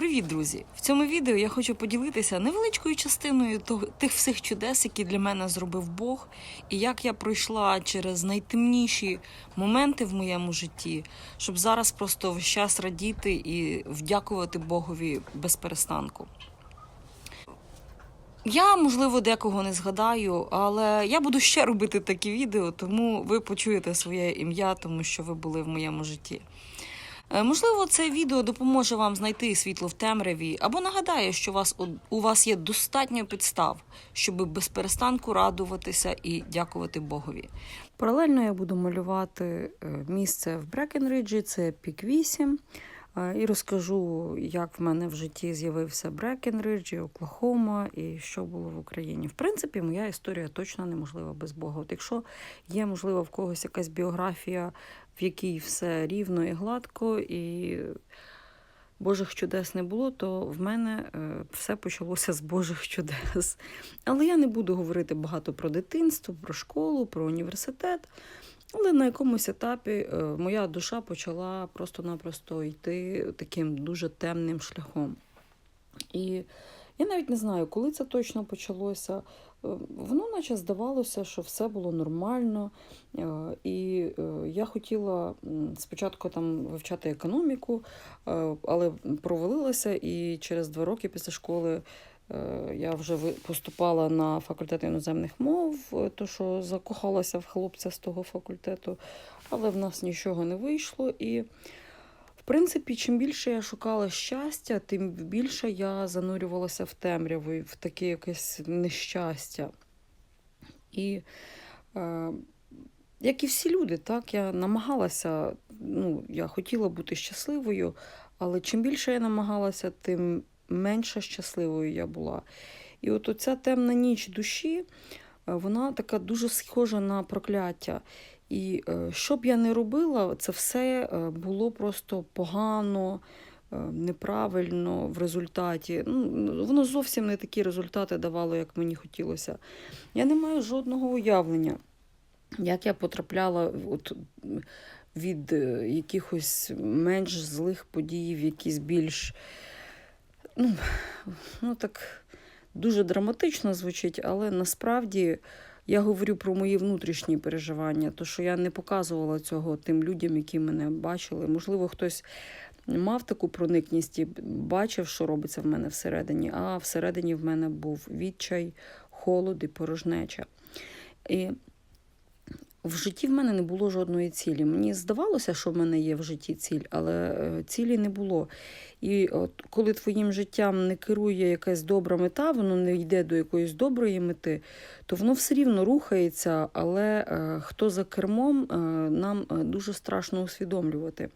Привіт, друзі! В цьому відео я хочу поділитися невеличкою частиною тих всіх чудес, які для мене зробив Бог, і як я пройшла через найтемніші моменти в моєму житті, щоб зараз просто весь час радіти і вдякувати Богові без перестанку. Я, можливо, декого не згадаю, але я буду ще робити такі відео, тому ви почуєте своє ім'я, тому що ви були в моєму житті. Е, Можливо, це відео допоможе вам знайти світло в темряві або нагадає, що вас, у вас є достатньо підстав, щоб без перестанку радуватися і дякувати Богові. Паралельно я буду малювати е, місце в Брекенриджі, це пік 8. Е, І розкажу, як в мене в житті з'явився Брекенридж, Оклахома і що було в Україні. В принципі, моя історія точно неможлива без Бога. От якщо є, можливо, в когось якась біографія, в якій все рівно і гладко, і Божих чудес не було, то в мене е, все почалося з Божих чудес. Але я не буду говорити багато про дитинство, про школу, про університет. Але на якомусь етапі е, моя душа почала просто-напросто йти таким дуже темним шляхом. І я навіть не знаю, коли це точно почалося. Е, Воно наче здавалося, що все було нормально. Е, І е, я хотіла спочатку там вивчати економіку, але провалилася, і через два роки після школи я вже поступала на факультет іноземних мов, то що закохалася в хлопця з того факультету, але в нас нічого не вийшло. І принципі, чим більше я шукала щастя, тим більше я занурювалася в темряву, в таке якесь нещастя. І е, як і всі люди, так, я намагалася, ну, я хотіла бути щасливою, але чим більше я намагалася, тим менше щасливою я була. І от оця темна ніч душі, е, вона така дуже схожа на прокляття. І е, що б я не робила, це все е, було просто погано, е, неправильно в результаті. Ну, воно зовсім не такі результати давало, як мені хотілося. Я не маю жодного уявлення, як я потрапляла от, від якихось менш злих подій в якісь більш. Ну, ну так дуже драматично звучить, але насправді я говорю про мої внутрішні переживання, то що я не показувала цього тим людям, які мене бачили. Можливо, хтось мав таку проникність і бачив, що робиться в мене всередині, а всередині в мене був відчай, холод і порожнеча. І в житті в мене не було жодної цілі. Мені здавалося, що в мене є в житті ціль, але е, цілі не було. І от коли твоїм життям не керує якась добра мета, воно не йде до якоїсь доброї мети, то воно все рівно рухається, але е, хто за кермом, е, нам дуже страшно усвідомлювати.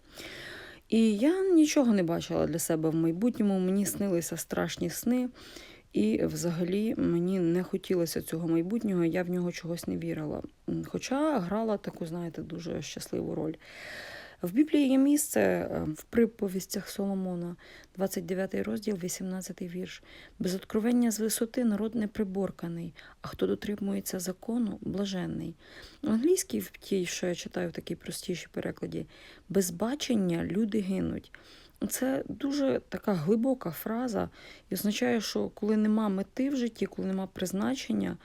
І я нічого не бачила для себе в майбутньому. Мені снилися страшні сни, і взагалі мені не хотілося цього майбутнього, я в нього чогось не вірила. Хоча грала таку, знаєте, дуже щасливу роль. В Біблії є місце е, в приповістях Соломона, 29 розділ, 18 вірш. Без откровення з висоти народ не приборканий, а хто дотримується закону, блаженний. В англійській, в тій, що я читаю в такій простішій перекладі, без бачення люди гинуть. Це дуже така глибока фраза і означає, що коли нема мети в житті, коли нема призначення,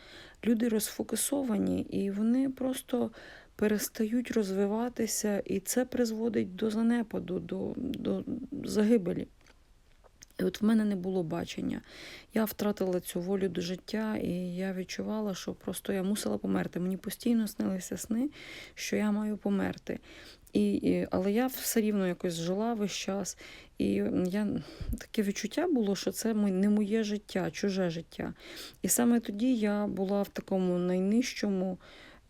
люди розфокусовані і вони просто перестають розвиватися, і це призводить до занепаду, до, до загибелі. І от в мене не було бачення. Я втратила цю волю до життя, і я відчувала, що просто я мусила померти. Мені постійно снилися сни, що я маю померти. І, і, але я все рівно якось жила весь час. І я, таке відчуття було, що це не моє життя, чуже життя. І саме тоді я була в такому найнижчому,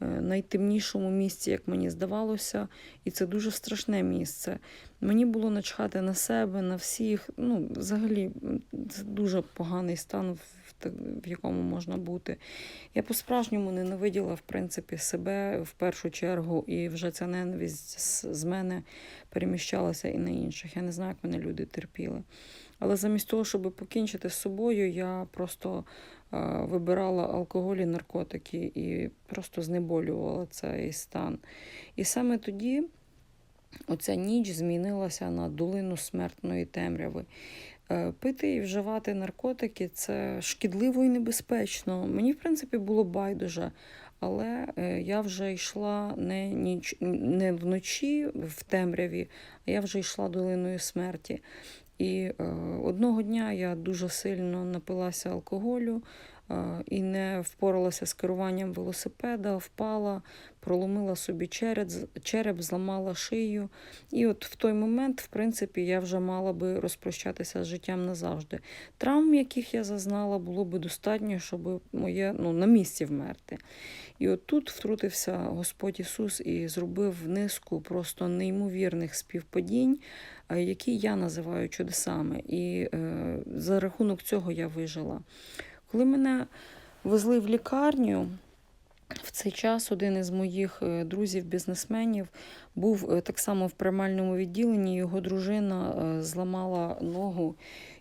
е, найтемнішому місці, як мені здавалося, і це дуже страшне місце. Мені було начхати на себе, на всіх. Ну, взагалі, це дуже поганий стан, в, якому можна бути. Я по-справжньому ненавиділа, в принципі, себе в першу чергу, і вже ця ненависть з, мене переміщалася і на інших. Я не знаю, як мене люди терпіли. Але замість того, щоб покінчити з собою, я просто е, вибирала алкоголь і наркотики і просто знеболювала цей стан. І саме тоді оця ніч змінилася на долину смертної темряви. Е, Пити і вживати наркотики це шкідливо і небезпечно. Мені, в принципі, було байдуже. Але е, я вже йшла не, ніч, не вночі в темряві, а я вже йшла долиною смерті. І е, одного дня я дуже сильно напилася алкоголю і не впоралася з керуванням велосипеда, впала, проломила собі череп, череп, зламала шию. І от в той момент, в принципі, я вже мала би розпрощатися з життям назавжди. Травм, яких я зазнала, було би достатньо, щоб моє ну, на місці вмерти. І от тут втрутився Господь Ісус і зробив низку просто неймовірних співпадінь, які я називаю чудесами. І е, за рахунок цього я вижила. Коли мене везли в лікарню, в цей час один із моїх е, друзів-бізнесменів був е, так само в приймальному відділенні. Його дружина е, зламала ногу,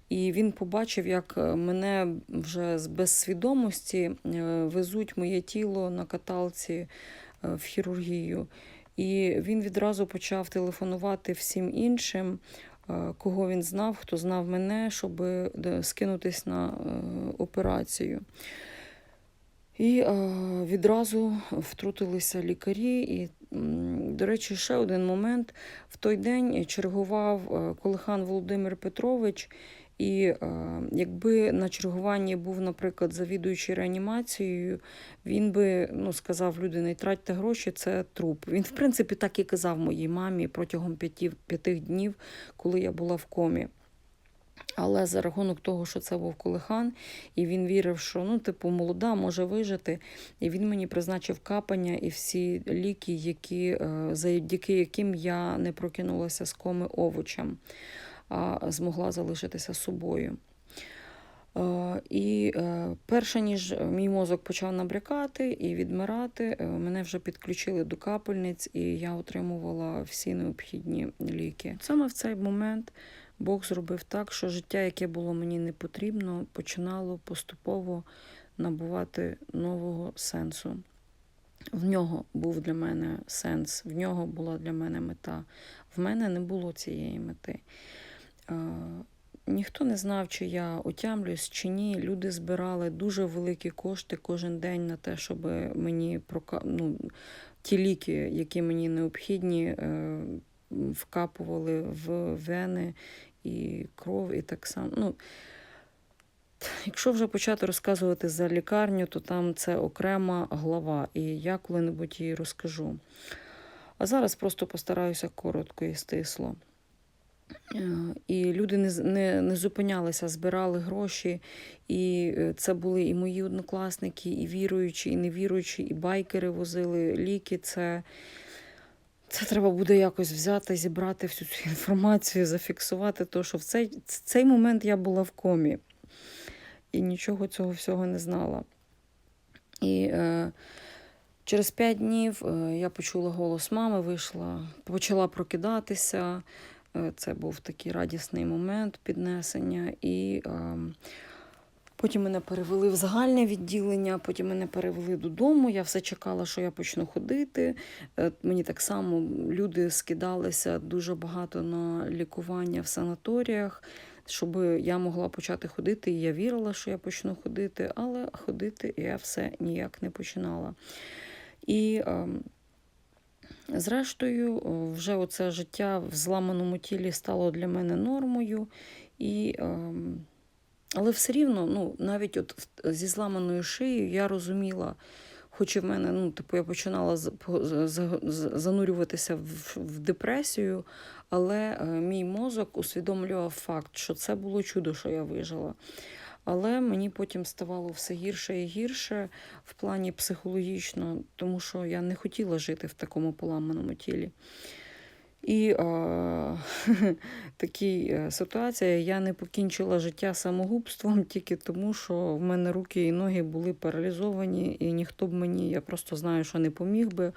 і він побачив, як мене вже з безсвідомості везуть моє тіло на каталці в хірургію. І він відразу почав телефонувати всім іншим, кого він знав, хто знав мене, щоб е, скинутись на е, операцію. І відразу втрутилися лікарі. І, до речі, ще один момент. В той день чергував е, Колихан Володимир Петрович. І е, якби на чергуванні був, наприклад, завідуючий реанімацією, він би ну, сказав люди, не тратьте гроші, це труп. Він, в принципі, так і казав моїй мамі протягом п'яти днів, коли я була в комі. Але за рахунок того, що це був колихан, і він вірив, що ну, типу, молода може вижити. І він мені призначив капання і всі ліки, які, е, завдяки яким я не прокинулася з коми овочем, а змогла залишитися собою. Е, І е, перше, ніж мій мозок почав набрякати і відмирати, мене вже підключили до капельниць, і я отримувала всі необхідні ліки. Саме в цей момент Бог зробив так, що життя, яке було мені не потрібно, починало поступово набувати нового сенсу. В нього був для мене сенс, в нього була для мене мета. В мене не було цієї мети. Ніхто не знав, чи я отямлюсь, чи ні. Люди збирали дуже великі кошти кожен день на те, щоб мені прока... ну, ті ліки, які мені необхідні, е, вкапували в вени і кров, і так само. Ну, Якщо вже почати розказувати за лікарню, то там це окрема глава, і я коли-небудь її розкажу. А зараз просто постараюся коротко і стисло. Е, І люди не, не, не зупинялися, збирали гроші. І е, це були і мої однокласники, і віруючі, і невіруючі, і байкери возили ліки. Це, це треба буде якось взяти, зібрати всю цю інформацію, зафіксувати, то що в цей, цей момент я була в комі і нічого цього всього не знала. І е, через п'ять днів е, я почула голос мами, вийшла, почала прокидатися. Е, Це був такий радісний момент піднесення. І е, потім мене перевели в загальне відділення, потім мене перевели додому. Я все чекала, що я почну ходити. Е, Мені так само люди скидалися дуже багато на лікування в санаторіях, щоб я могла почати ходити. І я вірила, що я почну ходити, але ходити я все ніяк не починала. І ем, Зрештою, вже оце життя в зламаному тілі стало для мене нормою. І, ем, але все рівно, ну, навіть от зі зламаною шиєю я розуміла, хоч і в мене, ну, типу, я починала занурюватися в, в депресію, але е, мій мозок усвідомлював факт, що це було чудо, що я вижила. Але мені потім ставало все гірше і гірше в плані психологічно, тому що я не хотіла жити в такому поламаному тілі. І е, такій ситуації я не покінчила життя самогубством тільки тому, що в мене руки і ноги були паралізовані, і ніхто б мені, я просто знаю, що не поміг би.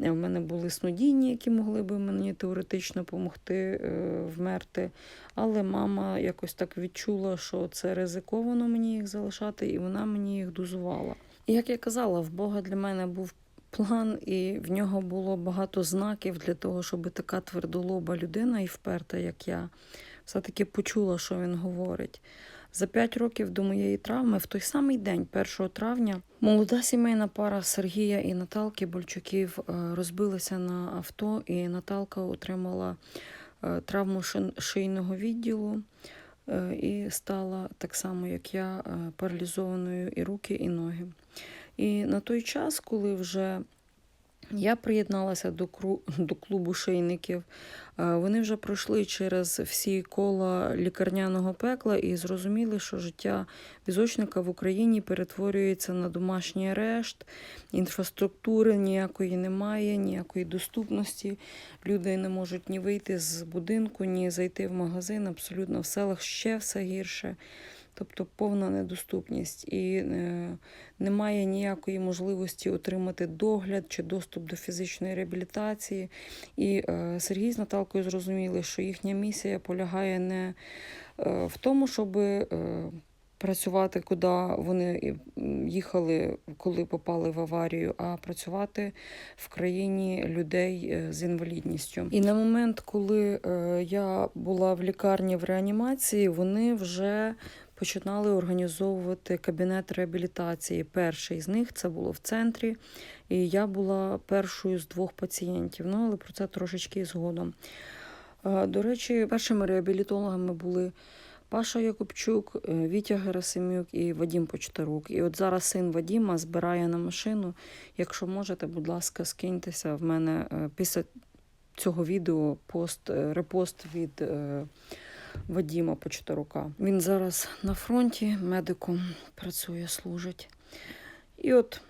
Е, В мене були снодійні, які могли би мені теоретично допомогти е, вмерти. Але мама якось так відчула, що це ризиковано мені їх залишати, і вона мені їх дозувала. І як я казала, в Бога для мене був план, і в нього було багато знаків для того, щоб така твердолоба людина і вперта, як я, все-таки почула, що він говорить. За п'ять років до моєї травми, в той самий день, 1 травня, молода сімейна пара Сергія і Наталки Больчуків е, розбилися на авто, і Наталка отримала е, травму шийного відділу е, і стала так само, як я, паралізованою і руки, і ноги. І на той час, коли вже я приєдналася до, кру... до клубу шийників, е, вони вже пройшли через всі кола лікарняного пекла і зрозуміли, що життя візочника в Україні перетворюється на домашній арешт, інфраструктури ніякої немає, ніякої доступності. Люди не можуть ні вийти з будинку, ні зайти в магазин. Абсолютно в селах ще все гірше. Тобто повна недоступність і е, немає ніякої можливості отримати догляд чи доступ до фізичної реабілітації. І е, Сергій з Наталкою зрозуміли, що їхня місія полягає не е, в тому, щоб е, працювати, куди вони їхали, коли попали в аварію, а працювати в країні людей е, з інвалідністю. І на момент, коли е, я була в лікарні в реанімації, вони вже починали організовувати кабінет реабілітації. Перший з них це було в центрі, і я була першою з двох пацієнтів. Ну, але про це трошечки згодом. Е, До речі, першими реабілітологами були Паша Якубчук, е, Вітя Герасимюк і Вадім Почтарук. І от зараз син Вадіма збирає на машину. Якщо можете, будь ласка, скиньтеся в мене е, після цього відео пост, репост від Вадіма Почтарука. Він зараз на фронті медиком працює, служить. І от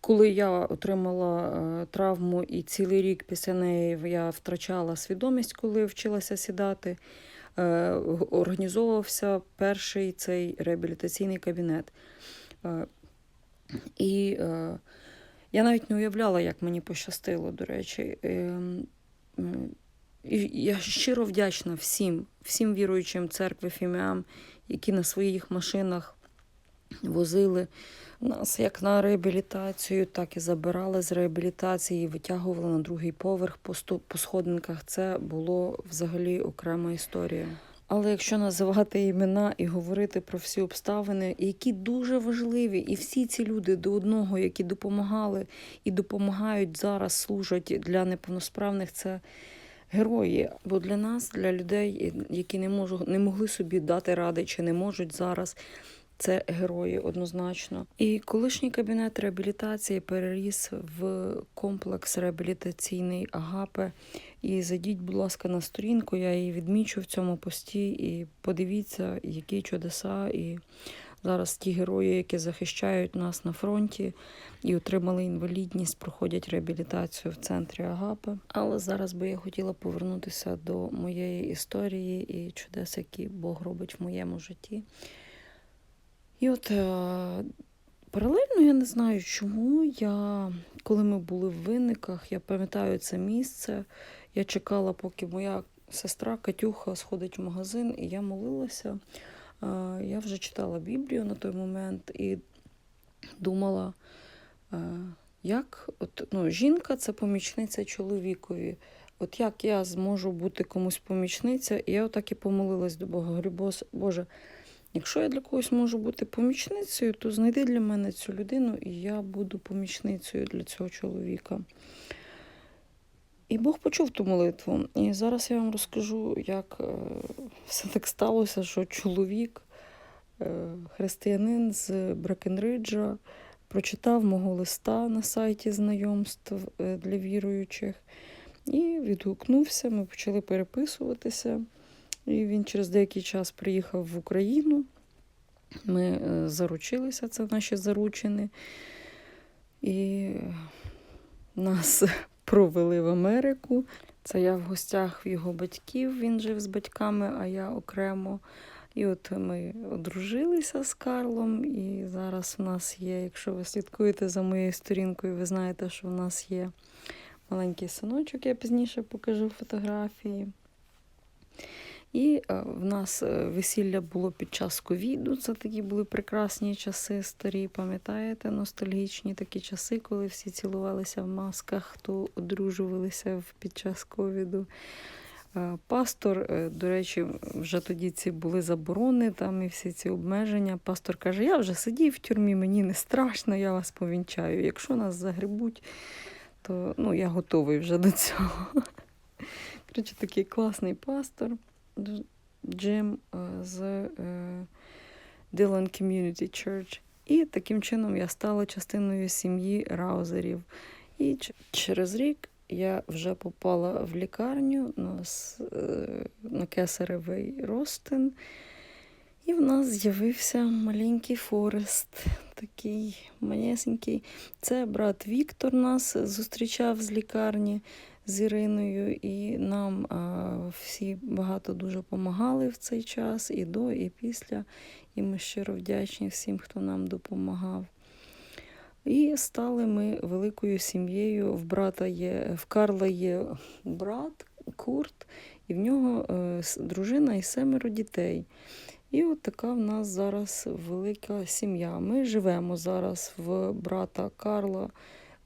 коли я отримала е, травму, і цілий рік після неї я втрачала свідомість, коли вчилася сідати, е, організовувався перший цей реабілітаційний кабінет. Е, І я навіть не уявляла, як мені пощастило, до речі. Я щиро вдячна всім, всім віруючим церкви фіміам, які на своїх машинах возили нас як на реабілітацію, так і забирали з реабілітації, витягували на другий поверх по, сту- по сходинках. Це було взагалі окрема історія. Але якщо називати імена і говорити про всі обставини, які дуже важливі, і всі ці люди до одного, які допомагали і допомагають зараз, служать для неповносправних, це герої. Бо для нас, для людей, які не можуть, не могли собі дати ради чи не можуть зараз. Це герої однозначно. І колишній кабінет реабілітації переріс в комплекс реабілітаційний Агапе. І зайдіть, будь ласка, на сторінку, я її відмічу в цьому пості. І подивіться, які чудеса. І зараз ті герої, які захищають нас на фронті і отримали інвалідність, проходять реабілітацію в центрі Агапе. Але зараз би я хотіла повернутися до моєї історії і чудес, які Бог робить в моєму житті. І от е, паралельно я не знаю, чому я, коли ми були в винниках, я пам'ятаю це місце. Я чекала, поки моя сестра Катюха сходить в магазин, і я молилася. Я вже читала Біблію на той момент і думала, як от, ну, жінка це помічниця чоловікові. От як я зможу бути комусь помічниця, і я отак і помолилась до Бога. Говорю, Боже, Якщо я для когось можу бути помічницею, то знайди для мене цю людину, і я буду помічницею для цього чоловіка. І Бог почув ту молитву. І зараз я вам розкажу, як е, все так сталося, що чоловік, е, християнин з Брекенриджа, прочитав мого листа на сайті знайомств е, для віруючих і відгукнувся. Ми почали переписуватися. І він через деякий час приїхав в Україну. Ми заручилися, це наші заручини. І нас провели в Америку. Це я в гостях в його батьків. Він жив з батьками, а я окремо. І от ми одружилися з Карлом, і зараз в нас є, якщо ви слідкуєте за моєю сторінкою, ви знаєте, що в нас є маленький синочок, я пізніше покажу фотографії. І е, в нас е, весілля було під час ковіду. Це такі були прекрасні часи старі, пам'ятаєте, ностальгічні такі часи, коли всі цілувалися в масках, хто одружувалися під час ковіду. Е, Пастор, до речі, вже тоді ці були заборони, там і всі ці обмеження. Пастор каже: я вже сидів в тюрмі, мені не страшно, я вас повінчаю. Якщо нас загребуть, то ну, я готовий вже до цього. Коротше, такий класний пастор Джим е, з е, Dillon Community Church. І таким чином я стала частиною сім'ї Раузерів. І через рік я вже попала в лікарню на, е, на кесаревий розтин. І в нас з'явився маленький Форест, такий манесенький. Це брат Віктор нас зустрічав з лікарні з Іриною, і нам всі багато дуже допомагали в цей час, і до, і після. І ми щиро вдячні всім, хто нам допомагав. І стали ми великою сім'єю. В брата є, в Карла є брат Курт, і в нього е, дружина і семеро дітей. І от така в нас зараз велика сім'я. Ми живемо зараз в брата Карла.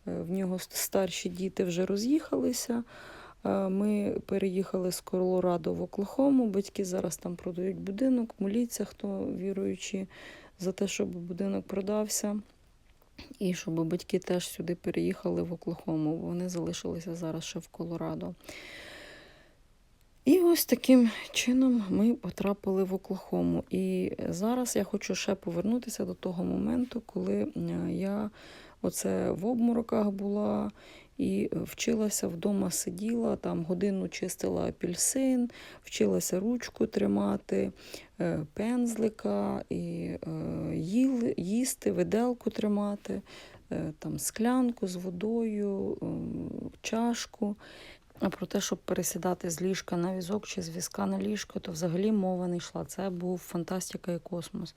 Е, В нього старші діти вже роз'їхалися. Е, Ми переїхали з Колорадо в Оклахому. Батьки зараз там продають будинок. Моліться, хто віруючи за те, щоб будинок продався. І щоб батьки теж сюди переїхали в Оклахому. Вони залишилися зараз ще в Колорадо. І ось таким чином ми потрапили в Оклахому. І зараз я хочу ще повернутися до того моменту, коли е, я оце в обмороках була і вчилася вдома, сиділа, там годину чистила апельсин, вчилася ручку тримати, е, пензлика, і е, їсти, виделку тримати, е, там склянку з водою, чашку. А про те, щоб пересідати з ліжка на візок чи з візка на ліжко, то взагалі мова не йшла. Це був фантастика і космос.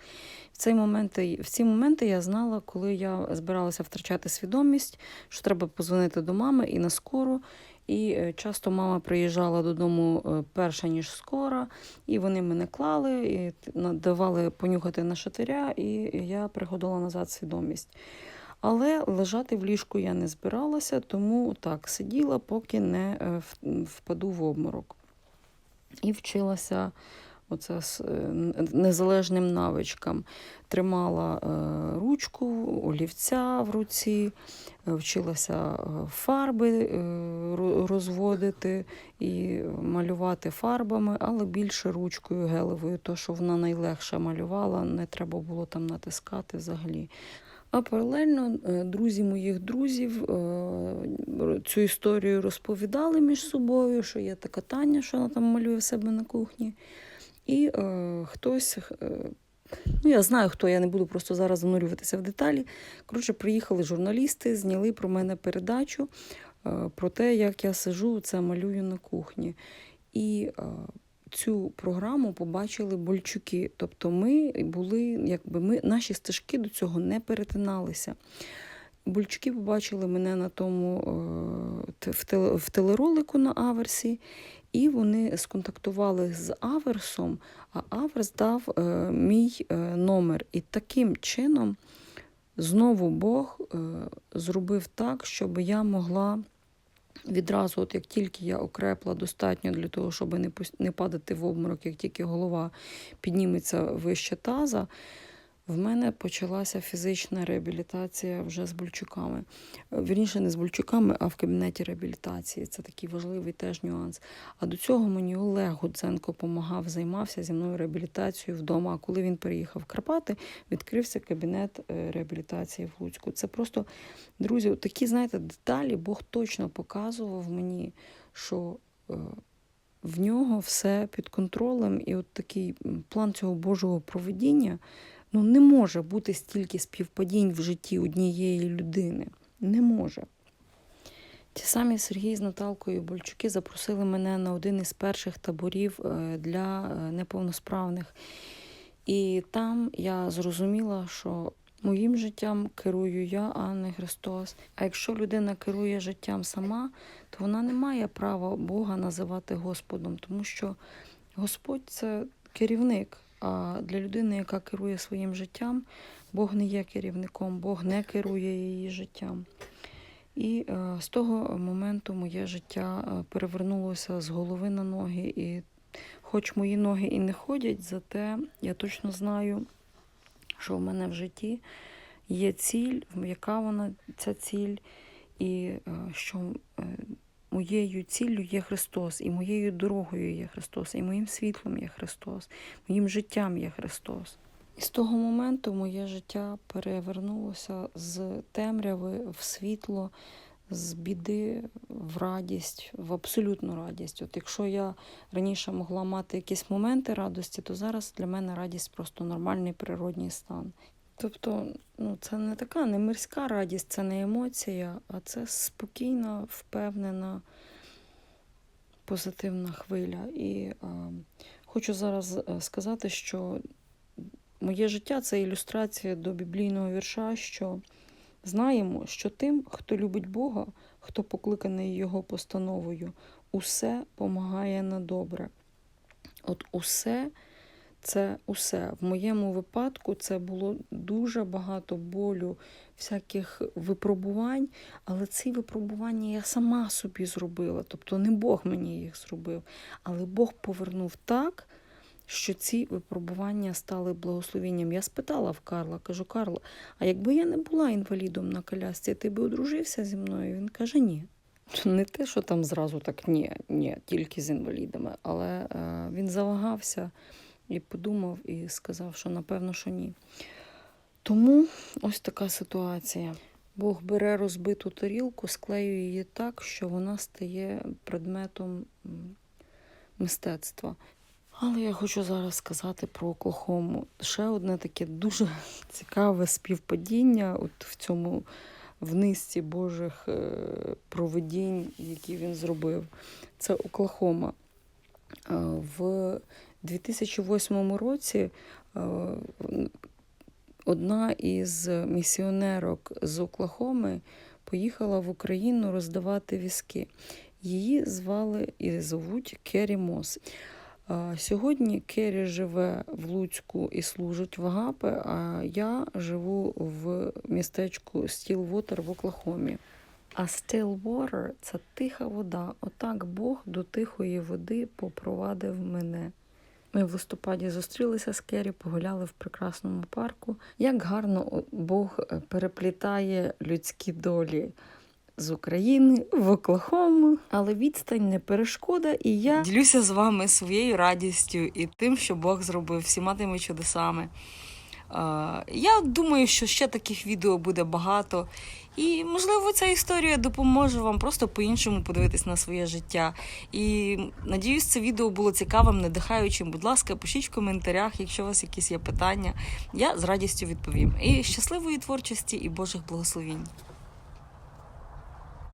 В, цей момент, в ці моменти я знала, коли я збиралася втрачати свідомість, що треба позвонити до мами і на скору. І е, часто мама приїжджала додому е, перша, ніж скоро, і вони мене клали, і давали понюхати на шатиря, і я приходила назад свідомість. Але лежати в ліжку я не збиралася, тому так сиділа, поки не е, впаду в обморок. І вчилася оце е, незалежним навичкам. Тримала е, ручку, олівця в руці, вчилася фарби розводити і малювати фарбами, але більше ручкою гелевою, то що вона найлегше малювала, не треба було там натискати взагалі. А паралельно е, друзі моїх друзів е, цю історію розповідали між собою, що є така Таня, що вона там малює в себе на кухні. І е, хтось, е, ну я знаю хто, я не буду просто зараз занурюватися в деталі. Коротше, приїхали журналісти, зняли про мене передачу е, про те, як я сижу, це малюю на кухні. І е, цю програму побачили больчуки. Тобто ми були, якби ми, наші стежки до цього не перетиналися. Больчуки побачили мене на тому е, в, телеролику на Аверсі, і вони сконтактували з Аверсом, а Аверс дав е, мій е, номер. І таким чином знову Бог зробив так, щоб я могла відразу, от як тільки я окрепла достатньо для того, щоб не, падати в обморок, як тільки голова підніметься вище таза, в мене почалася фізична реабілітація вже з бульчуками. Е, Вірніше, не з бульчуками, а в кабінеті реабілітації. Це такий важливий теж нюанс. А до цього мені Олег Гудзенко допомагав, займався зі мною реабілітацією вдома. А коли він переїхав в Карпати, відкрився кабінет е, реабілітації в Луцьку. Це просто, друзі, такі, знаєте, деталі Бог точно показував мені, що. е, В нього все під контролем, і от такий план цього Божого проведіння ну, не може бути стільки співпадінь в житті однієї людини. Не може. Ті самі Сергій з Наталкою Больчуки запросили мене на один із перших таборів е, для е, неповносправних. І там я зрозуміла, що моїм життям керую я, а не Христос. А якщо людина керує життям сама, то вона не має права Бога називати Господом, тому що Господь це керівник. А для людини, яка керує своїм життям, Бог не є керівником, Бог не керує її життям. І е, з того моменту моє життя е, перевернулося з голови на ноги. І хоч мої ноги і не ходять, зате я точно знаю, що в мене в житті є ціль, яка вона ця ціль, і е, що моєю ціллю є Христос, і моєю дорогою є Христос, і моїм світлом є Христос, моїм життям є Христос. І з того моменту моє життя перевернулося з темряви в світло, з біди в радість, в абсолютну радість. От якщо я раніше могла мати якісь моменти радості, то зараз для мене радість просто нормальний природній стан. Тобто, ну, це не така не мирська радість, це не емоція, а це спокійна, впевнена, позитивна хвиля. І е, хочу зараз е, сказати, що моє життя це ілюстрація до біблійного вірша, що знаємо, що тим, хто любить Бога, хто покликаний Його постановою, усе помагає на добре. От усе це усе. В моєму випадку це було дуже багато болю, всяких випробувань, але ці випробування я сама собі зробила. Тобто не Бог мені їх зробив, але Бог повернув так, що ці випробування стали благословенням. Я спитала в Карла, кажу, Карла, а якби я не була інвалідом на колясці, ти би одружився зі мною? Він каже, ні. Не те, що там зразу так ні, ні, тільки з інвалідами, але е, він завагався і подумав, і сказав, що напевно, що ні. Тому ось така ситуація. Бог бере розбиту тарілку, склеює її так, що вона стає предметом мистецтва. Але я хочу зараз сказати про Оклахому. Ще одне таке дуже цікаве співпадіння от в цьому в низці Божих е, провидінь, які він зробив. Це Оклахома. Е, В 2008 році е, одна із місіонерок з Оклахоми поїхала в Україну роздавати візки. Її звали і зовуть Керрі Мос. Сьогодні Керрі живе в Луцьку і служить в Агапе, а я живу в містечку Стілвотер в Оклахомі. А Stillwater – це тиха вода. Отак Бог до тихої води попровадив мене. Ми в листопаді зустрілися з Керрі, погуляли в прекрасному парку. Як гарно Бог е, переплітає людські долі з України в Оклахому. Але відстань не перешкода, і я ділюся з вами своєю радістю і тим, що Бог зробив всіма тими чудесами. Я думаю, що ще таких відео буде багато. І, можливо, ця історія допоможе вам просто по-іншому подивитись на своє життя. І надіюсь, це відео було цікавим, надихаючим. Будь ласка, пишіть в коментарях, якщо у вас якісь є питання. Я з радістю відповім. І щасливої творчості і Божих благословінь.